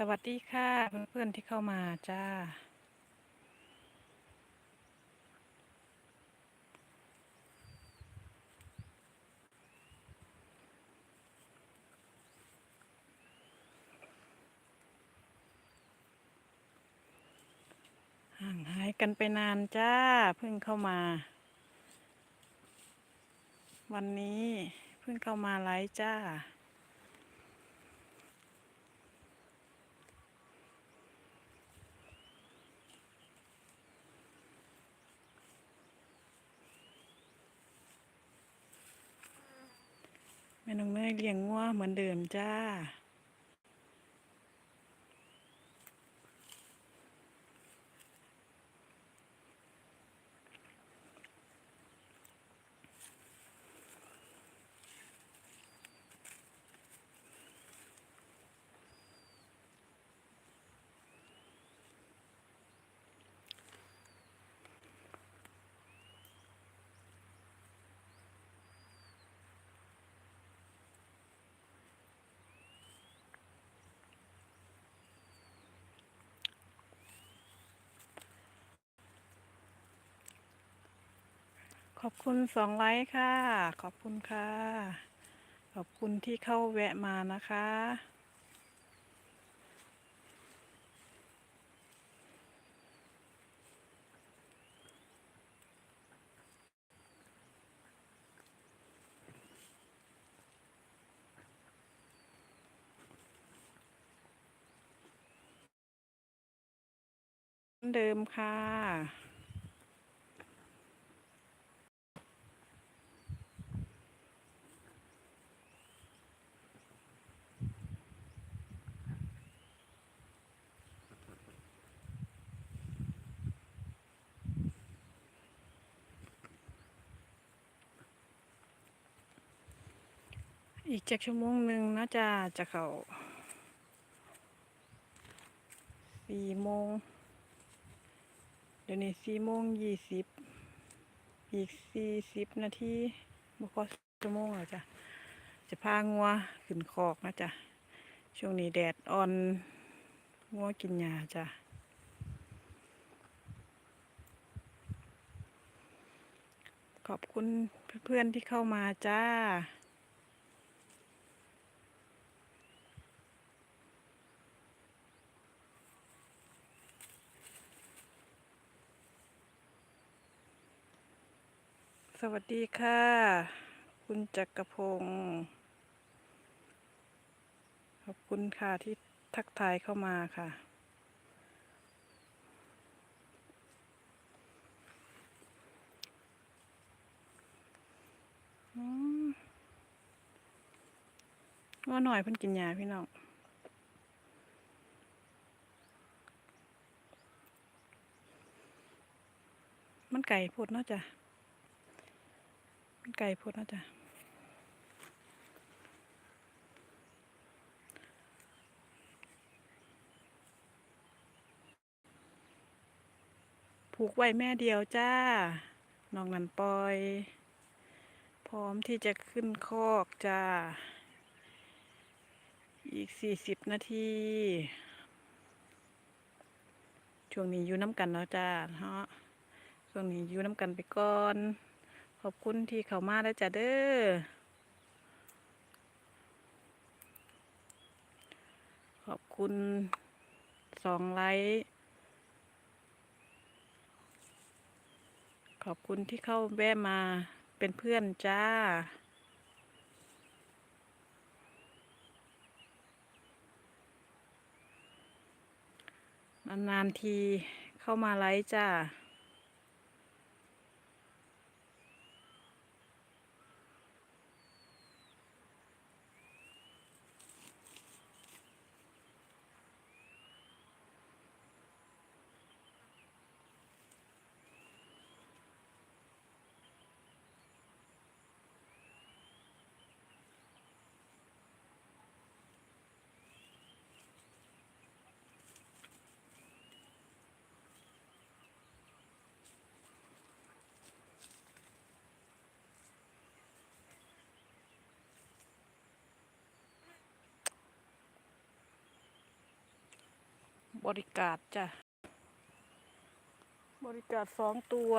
สวัสดีค่ะเพื่อนๆที่เข้ามาจ้า ห่างหายกันไปนานจ้า เพิ่งเข้ามา วันนี้เพิ่งเข้ามาไลฟ์จ้า แม่น้องเนยเลี้ยงงัวเหมือนเดิมจ้า อบคุณสองไลค์ค่ะ ขอบคุณค่ะ ขอบคุณที่เข้าแวะมานะคะเหมือนเดิมค่ะ อีกจากชั่วโมงหนึ่งน่าจะจะเข้าสี่โมงเดี๋ยวนี้สี่โมงยี่สิบอีกสี่สิบนาทีบ่พอชั่วโมงแล้วจ้ะจะพางัวขึ้นคอกนะจ๊ะช่วงนี้แดดอ่อนงัวกินหญ้าจ้ะขอบคุณเพื่อนๆที่เข้ามาจ้า สวัสดีค่ะ คุณจักรพงศ์ขอบคุณค่ะที่ทักทายเข้ามาค่ะอืมว่าหน่อยเพิ่นกินยาพี่น้องมันไก่พูดเนาะจ้ะ มันไก่พูดนะจ้ะผูกไว้แม่เดียวจ้า น้องนันปอย พร้อมที่จะขึ้นคอกจ้า อีกสี่สิบนาที ช่วงนี้อยู่น้ำกันแล้วจ้าเนาะช่วงนี้อยู่น้ำกันไปก่อน อบคุณที่เข้ามาแล้วจ้าเด้อ ขอบคุณสองไลค์ขอบคุณที่เข้าแวะมาเป็นเพื่อนจ้า นานๆทีเข้ามาไลฟ์จ้า บริการจ้ะ บริการสองตัว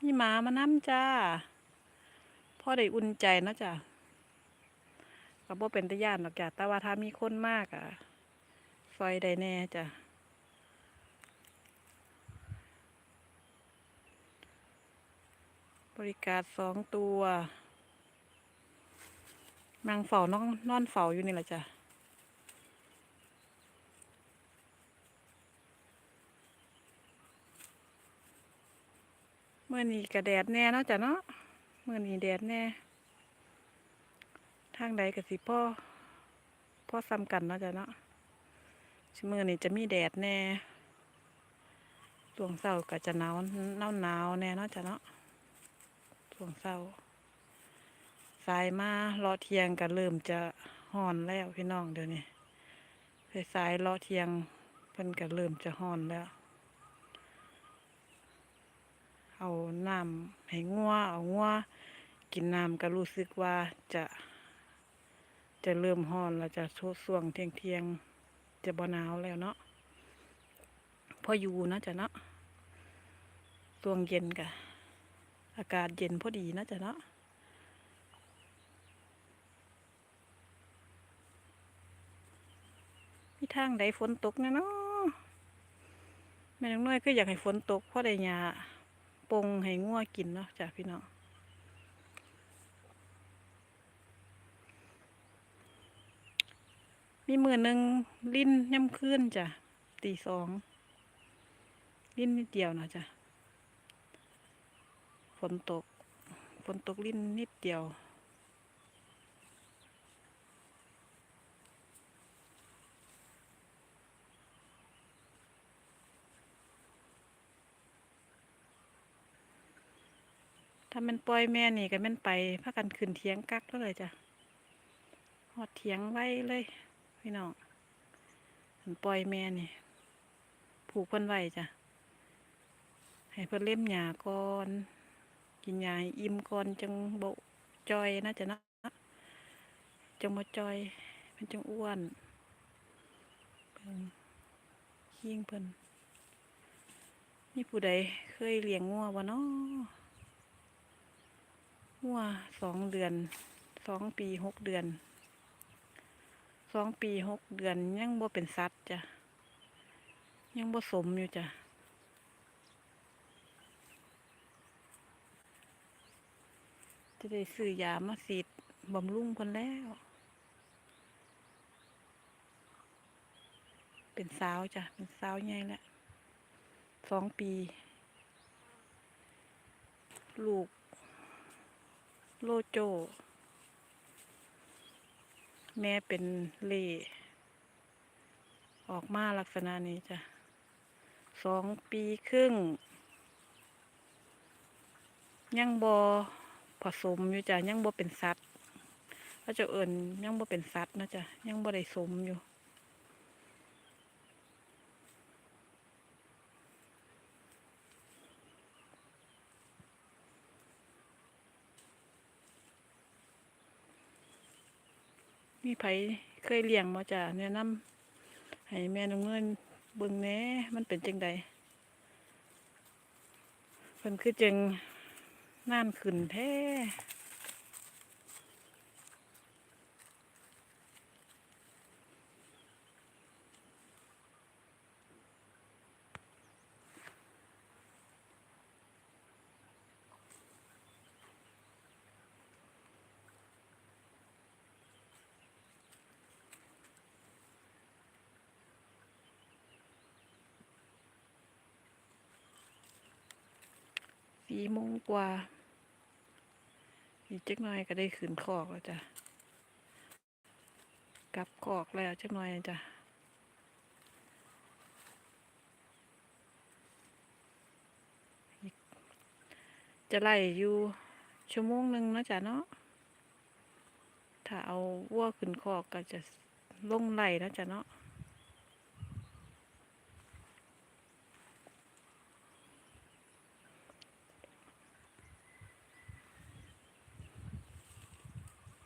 มีหมามานั่จ้าพ่อได้อุ่นใจเนาะจ้ะก็บ่เป็นตะย่านหรอกจ้ะแต่ว่าถ้ามีคนมากอะซอยได้แน่จ้ะบริการสองตัวนางเฝ้านอนนอนเฝ้าอยู่นี่แหละจ้ะ เมื่อนี้ก็แดดแน่เนาะจ้ะเนาะเมื่อนี้แดดแน่ ทางใดก็สิพ่อพ่อซ้ำกันเนาะจ้ะเนาะชิมื่อนี้จะมีแดดแน่ช่วงเศร้าก็จะหนาวหนาวหนาวแน่เนาะจ้ะเนาะช่วงเศร้าสายมารอเทียงก็เริ่มจะห่อนแล้วพี่น้องเดี๋ยวนี้สายรอเทียงเพิ่นก็เริ่มจะห่อนแล้ว เอาน้ำให้งัวเอางัวกินน้ำก็รู้สึกว่าจะ จะเริ่มร้อนแล้วจะช่วส่วงเที่ยงเที่ยงจะบ่หนาวแล้วเนาะพออยู่นะจ้ะเนาะช่วงเย็นกะอากาศเย็นพอดีนะจ้ะเนาะมีทางใดฝนตกน่เนาะแม่น้องน้อยคือยากให้ฝนตกเพราะได้หญ้า ปงให้งัวกินเนาะจ้ะพี่น้องมีมือหนึ่งลิ้นย่ำขึ้นจ้ะตีสองลิ้นนิดเดียวเนาะจ้ะฝนตกฝนตกลิ้นนิดเดียวามันปล่อยแม่นี่ก็แม่นไปพากันขึ้นเทียงกักแล้วเลยจ้ะหอดเทียงไว้เลย พี่น้องมันปล่อยแม่นี่ ผูกเพิ่นไว้จ้ะ ให้เพิ่นเล่มหญ้าก่อน กินหญ้าอิ่มก่อนจังโบจอยนะจ้ะนะจังบ่จอยมันจังอ้วนเพิ่นขิงเพิ่นมีผู้ใดเคยเลี้ยงงัวบ่เนาะ หัวสองเดือนสองปีหกเดือนสองปีหกเดือนยังบ่เป็นสัตว์จ้ะยังบ่สมอยู่จ้ะจะได้ซื้อยามาสีดบำรุงคนแล้ว เป็นสาวจ้ะ เป็นสาวใหญ่แล้วสองปี ลูก โลโจ แม่เป็นเล่ออกมาลักษณะนี้จ้ะสองปีครึ่ง ยังบอผสมอยู่จ้ะยังบอเป็นสัตว์เขาจะเอิ่นยังบอเป็นสัตว์นะจ้ะยังบอได้สมอยู่ มีไผเคยเลี้ยงมาจ้าแนะนำให้แม่น้องเงินเบิ่งแหน่มันเป็นจังใดเพิ่นคือจังน่านขึ้นแท้ สี่โมงกว่า อีกจักหน่อยก็ได้ขึ้นคอกแล้วจ้ะกลับคอกแล้วจักหน่อยจ้ะจะไล่อยู่ชั่วโมงหนึ่งนะจ้ะเนาะ ถ้าเอาวัวขึ้นคอกก็จะลงไล่นะจ้ะเนาะ